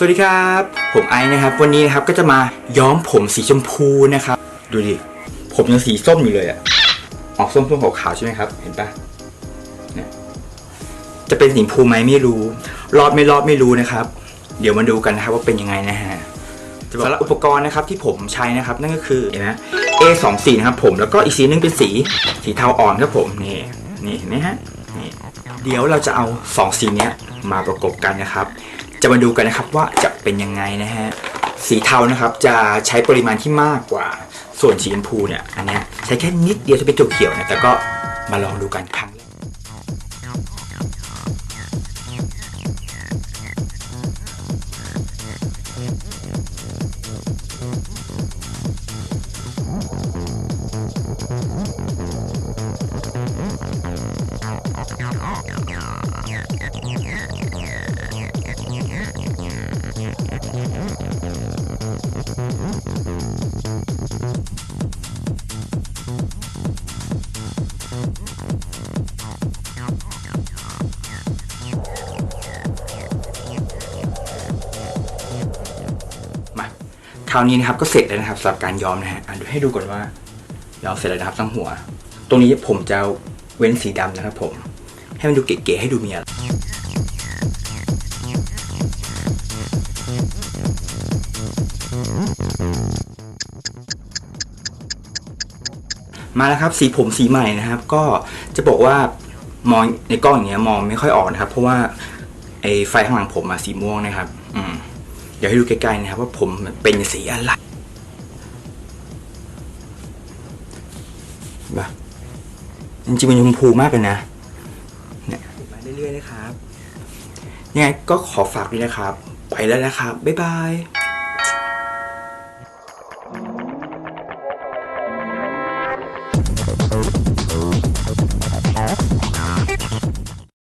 วัสดีครับ ผมไอซ์นะครับ วันนี้นะครับก็จะมาย้อมผมสีชมพูนะครับ ดูดิ ผมยังสีส้มอยู่เลยอะออกส้มส้มๆขาวๆใช่ไหมครับ เห็นปะเนี่ยจะเป็นสีชมพูไหมไม่รู้ รอดไม่รอดไม่รู้นะครับ เดี๋ยวมาดูกันนะครับว่าเป็นยังไงนะฮะสำหรับอุปกรณ์นะครับที่ผมใช้นะครับ นั่นก็คือเห็นไหม A สองสีนะครับ ผมแล้วก็อีกสีหนึงเป็นสีสีเทาอ่อนครับผมนี่นี่เห็นไหมฮะนี่เดี๋ยวเราจะเอาสองสีเนี้ยมาประกบกันนะครับ จะมาดูกันนะครับว่าจะเป็นยังไงนะฮะสีเทานะครับจะใช้ปริมาณที่มากกว่า ส่วนสีชมพูเนี่ยอันเนี้ยใช้แค่นิดเดียวจะเป็นตัวเขียวนะแต่ก็มาลองดูกันครั้งแรก คราวนี้นะครับก็เสร็จแล้วนะครับสำหรับการย้อมนะฮะอะเดูให้ดูก่อนว่าย้อมเสร็จแล้วนะครับทั้งหัว ตรงนี้ผมจะเว้นสีดำนะครับผม ให้มันดูเก๋ๆให้ดูมีอะไร มาแล้วครับสีผมสีใหม่นะครับ ก็จะบอกว่ามองในกล้องอย่างเงี้ยมองไม่ค่อยออกนะครับ เพราะว่าไอ้ไฟข้างหลังผมอะสีม่วงนะครับ อืมเดี๋ยวให้ดูใกล้ๆนะครับ ว่าผมเป็นสีอะไรบ้าจริงๆเป็นชมพูมากเลยนะเนี่ยมาเรื่อยๆนะครับยังไงก็ขอฝากด้วยนะครับ ไปแล้วนะครับ บ๊ายบาย